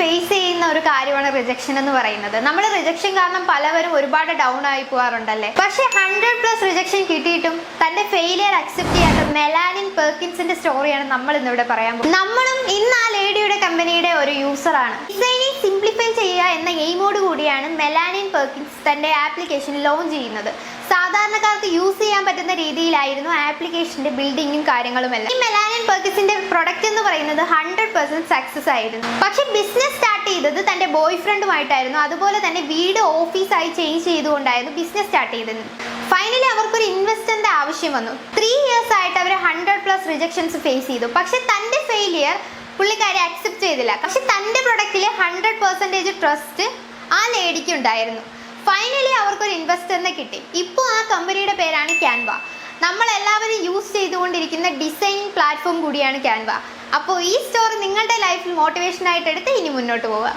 Face ചെയ്യുന്ന ഒരു കാര്യമാണ് റിജക്ഷൻ എന്ന് പറയുന്നത്. നമ്മൾ റിജക്ഷൻ കാരണം പലവരും ഒരുപാട് ഡൗൺ ആയി പോകാറുണ്ടല്ലേ? പക്ഷെ ഹൺഡ്രഡ് പ്ലസ് റിജക്ഷൻ കിട്ടിയിട്ടും തന്റെ ഫെയിലിയർ അക്സെപ്റ്റ് ചെയ്യാത്ത മെലാനിൻ പെർക്കിൻസിന്റെ സ്റ്റോറിയാണ് നമ്മൾ ഇന്നിവിടെ പറയാൻ പോകുന്നത്. നമ്മളും ഇന്ന് ആ ലേഡിയുടെ കമ്പനിയുടെ ഒരു യൂസറാണ് ഡിസൈനിങ് സിംപ്ലിഫൈ ചെയ്യുക എന്ന എയിമോട് കൂടിയാണ് മെലാനിൻ പെർക്കിൻസ് തന്റെ ആപ്ലിക്കേഷൻ ലോഞ്ച് ചെയ്യുന്നത്. സാധാരണക്കാർക്ക് യൂസ് ചെയ്യാൻ പറ്റുന്ന രീതിയിലായിരുന്നു ആപ്ലിക്കേഷന്റെ ബിൽഡിങ്ങും കാര്യങ്ങളും എല്ലാം. ഈ മെലാനിൻ പെർക്കിൻസിന്റെ പ്രൊഡക്റ്റ് എന്ന് പറയുന്നത് ഹൺഡ്രഡ് പെർസെന്റ് സക്സസ് ആയിരുന്നു. പക്ഷെ ബിസിനസ് സ്റ്റാർട്ട് ചെയ്തത് തന്റെ ബോയ് ഫ്രണ്ടുമായിട്ടായിരുന്നു അതുപോലെ തന്നെ വീട് ഓഫീസായി ചേഞ്ച് ചെയ്തുകൊണ്ടായിരുന്നു ബിസിനസ് സ്റ്റാർട്ട് ചെയ്തത്. ഫൈനലി അവർക്കൊരു ഇൻവെസ്റ്ററിന്റെ ആവശ്യം വന്നു. ത്രീ ഇയേഴ്സ് ആയിട്ട് അവർ ഹൺഡ്രഡ് പ്ലസ് റിജക്ഷൻസ് ഫേസ് ചെയ്തു. പക്ഷെ തന്റെ ഫെയിലിയർ പുള്ളിക്കാരെ അക്സെപ്റ്റ് ചെയ്തില്ല. പക്ഷെ തന്റെ പ്രൊഡക്റ്റിൽ ഹൺഡ്രഡ് പെർസെന്റേജ് ട്രസ്റ്റ് ആ ലേഡിക്ക് ഉണ്ടായിരുന്നു. ഫൈനലി അവർക്കൊരു ഇൻവെസ്റ്ററിനെ കിട്ടി. ഇപ്പോൾ ആ കമ്പനിയുടെ പേരാണ് ക്യാൻവ നമ്മൾ എല്ലാവരും യൂസ് ചെയ്തുകൊണ്ടിരിക്കുന്ന ഡിസൈൻ പ്ലാറ്റ്ഫോം കൂടിയാണ് ക്യാൻവ അപ്പോൾ ഈ സ്റ്റോർ നിങ്ങളുടെ ലൈഫിൽ മോട്ടിവേഷൻ ആയിട്ട് എടുത്ത് ഇനി മുന്നോട്ട് പോവുക.